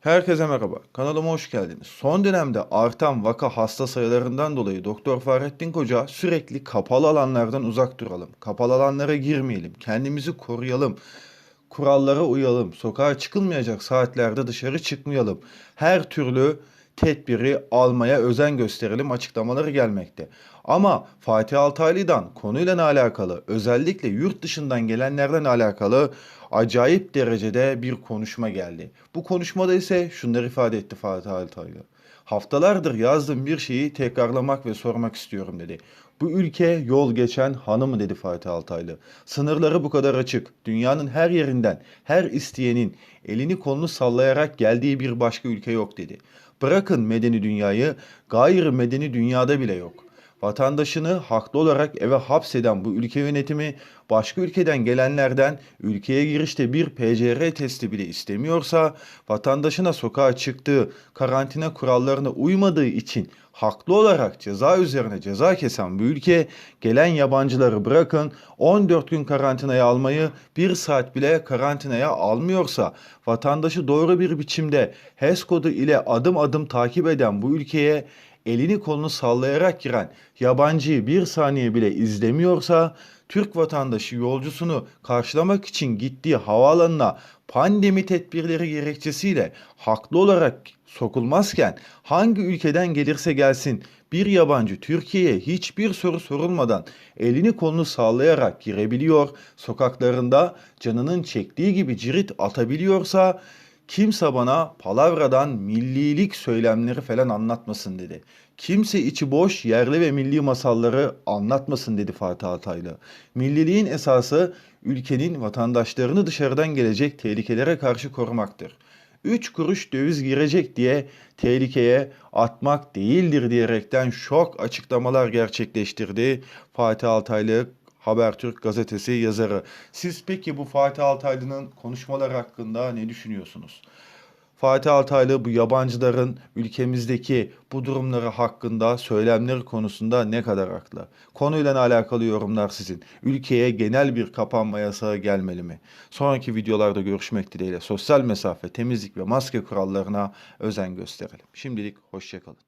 Herkese merhaba. Kanalıma hoş geldiniz. Son dönemde artan vaka hasta sayılarından dolayı Doktor Fahrettin Koca sürekli kapalı alanlardan uzak duralım. Kapalı alanlara girmeyelim. Kendimizi koruyalım. Kurallara uyalım. Sokağa çıkılmayacak saatlerde dışarı çıkmayalım. Her türlü tedbiri almaya özen gösterelim açıklamaları gelmekte. Ama Fatih Altaylı'dan konuyla alakalı özellikle yurt dışından gelenlerden alakalı acayip derecede bir konuşma geldi. Bu konuşmada ise şunları ifade etti Fatih Altaylı. Haftalardır yazdığım bir şeyi tekrarlamak ve sormak istiyorum dedi. Bu ülke yol geçen hanı mı dedi Fatih Altaylı. Sınırları bu kadar açık. Dünyanın her yerinden her isteyenin elini kolunu sallayarak geldiği bir başka ülke yok dedi. Bırakın medeni dünyayı, gayri medeni dünyada bile yok. Vatandaşını haklı olarak eve hapseden bu ülke yönetimi başka ülkeden gelenlerden ülkeye girişte bir PCR testi bile istemiyorsa vatandaşına sokağa çıktığı karantina kurallarına uymadığı için haklı olarak ceza üzerine ceza kesen bu ülke gelen yabancıları bırakın 14 gün karantinaya almayı bir saat bile karantinaya almıyorsa vatandaşı doğru bir biçimde HES kodu ile adım adım takip eden bu ülkeye elini kolunu sallayarak giren yabancıyı bir saniye bile izlemiyorsa Türk vatandaşı yolcusunu karşılamak için gittiği havaalanına pandemi tedbirleri gerekçesiyle haklı olarak sokulmazken hangi ülkeden gelirse gelsin bir yabancı Türkiye'ye hiçbir soru sorulmadan elini kolunu sallayarak girebiliyor, sokaklarında canının çektiği gibi cirit atabiliyorsa Kimse bana palavradan millilik söylemleri falan anlatmasın dedi. Kimse içi boş yerli ve milli masalları anlatmasın dedi Fatih Altaylı. Milliliğin esası ülkenin vatandaşlarını dışarıdan gelecek tehlikelere karşı korumaktır. Üç kuruş döviz girecek diye tehlikeye atmak değildir diyerekten şok açıklamalar gerçekleştirdi. Fatih Altaylı Habertürk gazetesi yazarı. Siz peki bu Fatih Altaylı'nın konuşmaları hakkında ne düşünüyorsunuz? Fatih Altaylı bu yabancıların ülkemizdeki bu durumları hakkında söylemleri konusunda ne kadar haklı? Konuyla alakalı yorumlar sizin. Ülkeye genel bir kapanma yasağı gelmeli mi? Sonraki videolarda görüşmek dileğiyle sosyal mesafe, temizlik ve maske kurallarına özen gösterelim. Şimdilik hoşçakalın.